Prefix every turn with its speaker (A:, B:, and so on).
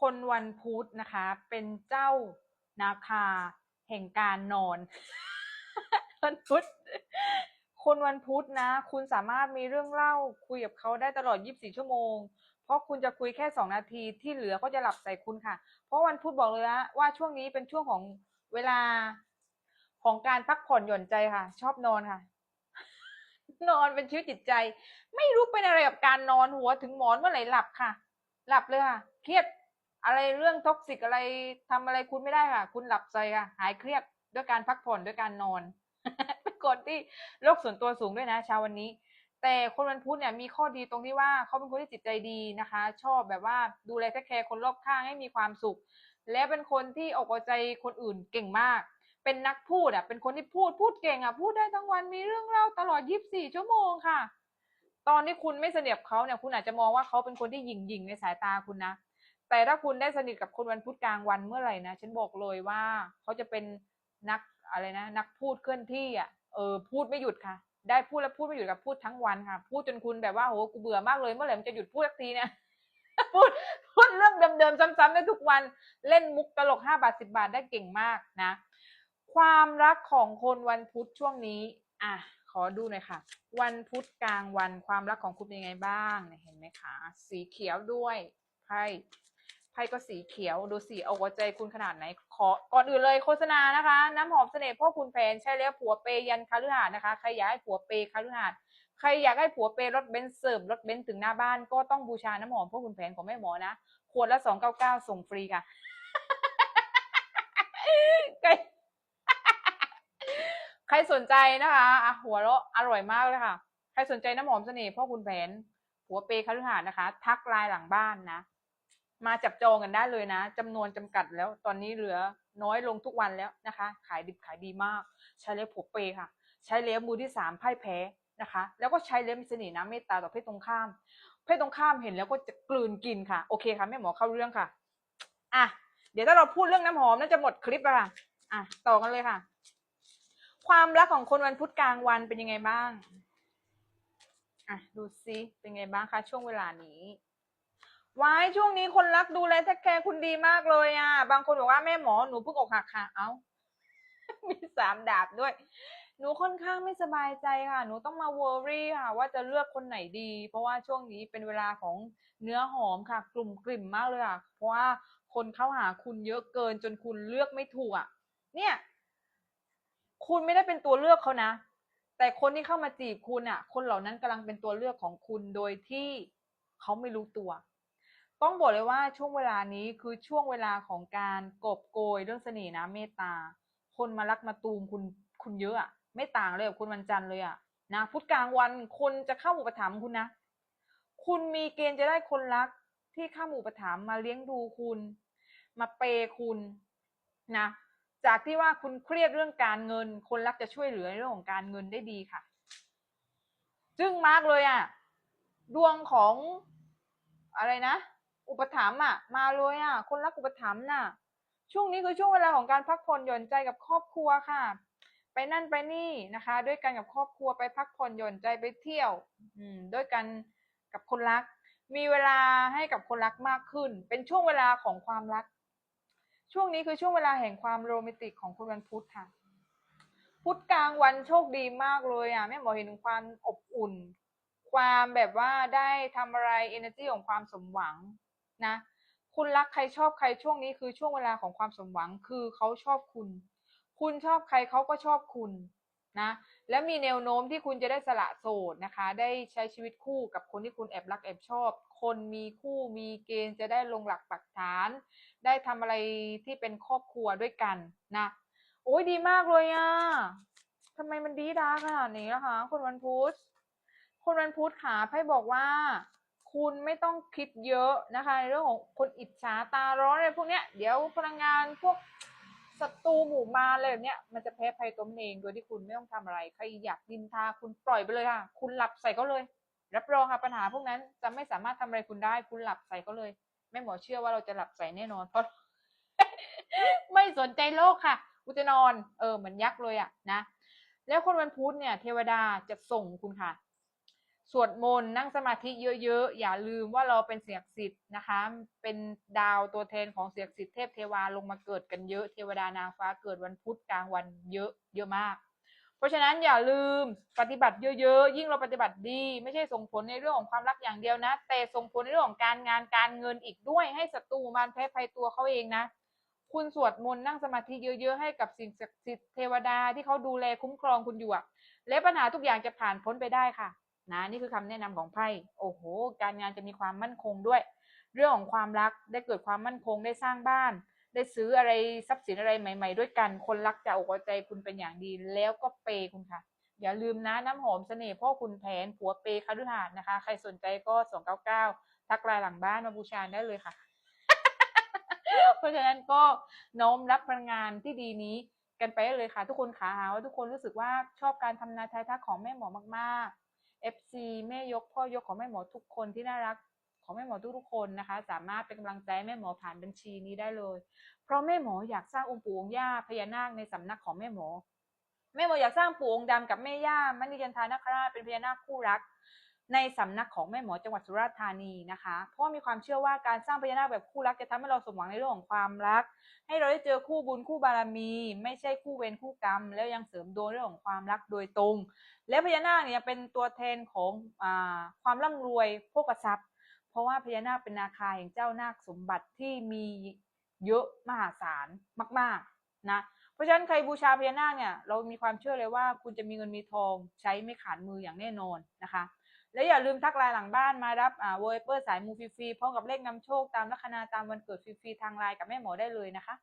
A: คนวันพุธนะคะ เป็นเจ้านาคาแห่งการนอน วันพุธคนวันพุธนะ คุณสามารถมีเรื่องเล่าคุยกับเขาได้ตลอด 24 ชั่วโมง เพราะคุณจะคุยแค่ 2 นาทีที่เหลือก็จะหลับใส่คุณค่ะ เพราะวันพุธบอกเลยนะว่าช่วงนี้เป็นช่วงของเวลาของการพักผ่อนหย่อนใจค่ะ ชอบนอนค่ะ นอนเป็นชีวิตจิตใจ ไม่รู้เป็นอะไรกับการนอนหัวถึงหมอนเมื่อไหร่หลับค่ะ หลับเลยค่ะ เครียด อะไรเรื่องท็อกซิกอะไรทำอะไรคุณไม่ได้ค่ะ คุณหลับใจค่ะ หายเครียดด้วยการพักผ่อนด้วยการนอนเป็นคนที่โลกส่วนตัวสูงด้วยนะชาววันนี้ แต่คนวันพุธเนี่ยมีข้อดีตรงที่ว่าเขาเป็นคนที่จิตใจดีนะคะ ชอบแบบว่าดูแลแคร์คนรอบข้างให้มีความสุข และเป็นคนที่อกเอาใจคนอื่นเก่งมาก เป็นนักพูดอะเป็นคนที่พูดพูดเก่งอะพูดได้ทั้งวันมีเรื่องเล่าตลอด 24 ชั่วโมงค่ะ ตอนที่คุณไม่เสนิทกับเขาเนี่ยคุณอาจจะมองว่าเขาเป็นคนที่หยิ่งหยิ่งในสายตาคุณนะ แต่ถ้าคุณได้สนิทกับคนวันพุธกลางวันเมื่อไหร่นะฉันบอกเลยว่าเขาจะเป็นนักอะไรนะ นักพูดเคลื่อนที่อะเออพูดไม่หยุดค่ะ ได้พูดแล้วพูดไม่หยุดกับพูดทั้งวันค่ะ พูดจนคุณแบบว่าโหกูเบื่อมากเลยเมื่อไหร่มันจะหยุดพูดสักทีเนี่ยพูดพูดเรื่องเดิมๆซ้ำๆได้ทุกวันเล่นมุกตลกห้าบาทสิบาทได้เก่งมากนะ ความรักของคนวันพุธช่วงนี้อะขอดูหน่อยค่ะ วันพุธกลางวันความรักของคุณเป็นยังไงบ้างเนี่ยเห็นไหมคะสีเขียวด้วยไพ่ ไพ่ก็สีเขียวดูสีเอาหัวใจคุณขนาดไหนขอก่อนอื่นเลยโฆษณานะคะ น้ำหอมเสน่ห์พ่อคุณแผนใช่แล้วผัวเปย์ยันคาลือหานนะคะใครอยากให้ผัวเปย์คาลือหานใครอยากให้ผัวเปย์รถเบนซ์เสิร์ฟรถเบนซ์ถึงหน้าบ้านก็ต้องบูชาน้ำหอมพ่อคุณแผนของแม่หมอนะขวดละสองเก้าเก้าส่งฟรีค่ะใครสนใจนะคะอะหัวเราะอร่อยมากเลยค่ะ ใครสนใจน้ำหอมเสน่ห์พ่อคุณแผนหัวเปย์คฤหานนะคะ ทักไลน์หลังบ้านนะ มาจับจองกันได้เลยนะจำนวนจำกัดแล้ว ตอนนี้เหลือน้อยลงทุกวันแล้วนะคะ ขายดิบขายดีมาก ใช้เล็บผัวเปย์ค่ะ ใช้เล็บมือที่สามไพ่แพ้นะคะ แล้วก็ใช้เล็บมีเสน่ห์นะเมตตาต่อเพศตรงข้าม เพศตรงข้ามเห็นแล้วก็จะกลืนกินค่ะ โอเคค่ะแม่หมอเข้าเรื่องค่ะ อะ เดี๋ยวถ้าเราพูดเรื่องน้ำหอมน่าจะหมดคลิปแล้วค่ะ อะ ต่อกันเลยค่ะ ความรักของคนวันพุธกลางวันเป็นยังไงบ้าง อะ ดูซิเป็นไงบ้างคะช่วงเวลานี้ วายช่วงนี้คนรักดูแลแทคแคร์คุณดีมากเลยอะ บางคนบอกว่าแม่หมอหนูเพิ่งอกหักค่ะ เอ้า มีสามดาบด้วย หนูค่อนข้างไม่สบายใจค่ะ หนูต้องมา w o r r y ค่ะ ว่าจะเลือกคนไหนดี เพราะว่าช่วงนี้เป็นเวลาของเนื้อหอมค่ะ กลุ่มกลิ่มมากเลยค่ะ เพราะว่าคนเข้าหาคุณเยอะเกินจนคุณเลือกไม่ถูกอะ เนี่ย คุณไม่ได้เป็นตัวเลือกเขานะ แต่คนที่เข้ามาจีบคุณอะ คนเหล่านั้นกำลังเป็นตัวเลือกของคุณโดยที่เขาไม่รู้ตัว ต้องบอกเลยว่าช่วงเวลานี้คือช่วงเวลาของการกอบโกยเรื่องเสน่ห์นะเมตตา คนมารักมาตูมคุณคุณเยอะอะไม่ต่างเลยกับคุณวันจันทร์เลยอะนะพุธกลางวันคนจะเข้าอุปถัมภ์คุณนะ คุณมีเกณฑ์จะได้คนรักที่เข้าอุปถัมภ์มาเลี้ยงดูคุณ มาเปย์คุณนะ จากที่ว่าคุณเครียดเรื่องการเงิน คนรักจะช่วยเหลือในเรื่องของการเงินได้ดีค่ะ จึ้งมากเลยอะดวงของอะไรนะ อุปถัมภ์อะมาเลยอะ คนรักอุปถัมภ์น่ะ ช่วงนี้คือช่วงเวลาของการพักผ่อนหย่อนใจกับครอบครัวค่ะ ไปนั่นไปนี่นะคะ ด้วยกันกับครอบครัวไปพักผ่อนหย่อนใจไปเที่ยว อืม ด้วยกันกับคนรัก มีเวลาให้กับคนรักมากขึ้น เป็นช่วงเวลาของความรัก ช่วงนี้คือช่วงเวลาแห่งความโรแมนติกของคุณวันพุธค่ะ พุธกลางวันโชคดีมากเลยอะแม่หมอเห็นถึงความอบอุ่นความแบบว่าได้ทำอะไร energy ของความสมหวัง นะ คุณรักใครชอบใครช่วงนี้คือช่วงเวลาของความสมหวังคือเขาชอบคุณ คุณชอบใครเขาก็ชอบคุณนะ และมีแนวโน้มที่คุณจะได้สละโสดนะคะ ได้ใช้ชีวิตคู่กับคนที่คุณแอบรักแอบชอบ คนมีคู่มีเกณฑ์จะได้ลงหลักปักฐาน ได้ทำอะไรที่เป็นครอบครัวด้วยกันนะ โอ้ยดีมากเลยอะ่ะทำไมมันดีดาขนาดนี้ล่ะคะคุณวันพุธคุณวันพุธขาไพ่บอกว่า คุณไม่ต้องคิดเยอะนะคะในเรื่องของคนอิจฉาตาร้อนอะไรพวกเนี้ยเดี๋ยวพลังงานพวกศัตรูหมู่มารอะไรแบบเนี้ยมันจะแพ้ภัยตัวมันเองโดยที่คุณไม่ต้องทำอะไรใครอยากดินทาคุณปล่อยไปเลยค่ะ คุณหลับใส่เขาเลย รับรองค่ะปัญหาพวกนั้นจะไม่สามารถทำอะไรคุณได้ คุณหลับใส่เขาเลยแม่หมอเชื่อว่าเราจะหลับใส่แน่นอนเพราะไม่สนใจโลกค่ะกูจะนอน เออเหมือนยักษ์เลยอะนะแล้วคนวันพุธเนี่ย เทวดาจะส่งคุณค่ะ สวดมนต์นั่งสมาธิเยอะๆ อย่าลืมว่าเราเป็นเสียงสิทธิ์นะคะ เป็นดาวตัวแทนของเสียงสิทธิ์เทพเทวาลงมาเกิดกันเยอะ เทวดานางฟ้าเกิดวันพุธกลางวันเยอะเยอะมาก เพราะฉะนั้นอย่าลืมปฏิบัติเยอะๆ ยิ่งเราปฏิบัติดี ไม่ใช่ส่งผลในเรื่องของความรักอย่างเดียวนะ แต่ส่งผลในเรื่องของการงานการเงินอีกด้วย ให้ศัตรูมารแพ้ภัยตัวเขาเองนะ คุณสวดมนต์นั่งสมาธิเยอะๆ ให้กับสิ่งศักดิ์สิทธิ์เทวดาที่เขาดูแลคุ้มครองคุณอยู่อะและปัญหาทุกอย่างจะผ่านพ้นไปได้ค่ะ นะนี่คือคำแนะนำของไพ่โอ้โห การงานจะมีความมั่นคงด้วย เรื่องของความรักได้เกิดความมั่นคงได้สร้างบ้าน ได้ซื้ออะไรทรัพย์สินอะไรใหม่ ๆ ด้วยกัน คนรักจะอกใจคุณเป็นอย่างดีแล้วก็เปย์คุณค่ะ อย่าลืมนะน้ำหอมเสน่ห์พ่อคุณแผนผัวเปย์คฤหาสน์นะคะ ใครสนใจก็สองเก้าเก้าทักไลน์หลังบ้านมาบูชาได้เลยค่ะ เพราะฉะนั้นก็น้มรับพลังงานที่ดีนี้กันไปเลยค่ะ ทุกคนขาหาว่าทุกคนรู้สึกว่าชอบการทำนาทายทักของแม่หมอมากๆ FC แม่ยกพ่อยกของแม่หมอทุกคนที่น่ารักของแม่หมอทุกๆคนนะคะ สามารถเป็นกำลังใจแม่หมอผ่านบัญชีนี้ได้เลย เพราะแม่หมออยากสร้างองค์ปู่องค์ย่าพญานาคในสำนักของแม่หมอ แม่หมออยากสร้างปู่องค์ดำกับแม่ย่ามณีจันทานาคราชเป็นพญานาคคู่รัก ในสำนักของแม่หมอจังหวัดสุราษฎร์ธานีนะคะ เพราะมีความเชื่อว่าการสร้างพญานาคแบบคู่รักจะทำให้เราสมหวังในเรื่องของความรัก ให้เราได้เจอคู่บุญคู่บารมี ไม่ใช่คู่เวรคู่กรรม แล้วยังเสริมดวงเรื่องของความรักโดยตรง และพญานาคเนี่ยเป็นตัวแทนของอความร่ำรวยโภคทรัพย์ เพราะว่าพญานาคเป็นนาคาแห่งเจ้านาคสมบัติที่มีเยอะมหาศาลมาก ๆ นะ เพราะฉะนั้นใครบูชาพญานาคเนี่ยเรามีความเชื่อเลยว่า คุณจะมีเงินมีทองใช้ไม่ขาดมืออย่างแน่นอนนะคะ และอย่าลืมทักไลน์หลังบ้านมารับอ่าเวอร์เปอร์สายมูฟรีๆพร้อมกับเลขนำโชคตามลัคนาตามวันเกิดฟรีๆทางไลน์กับแม่หมอได้เลยนะคะ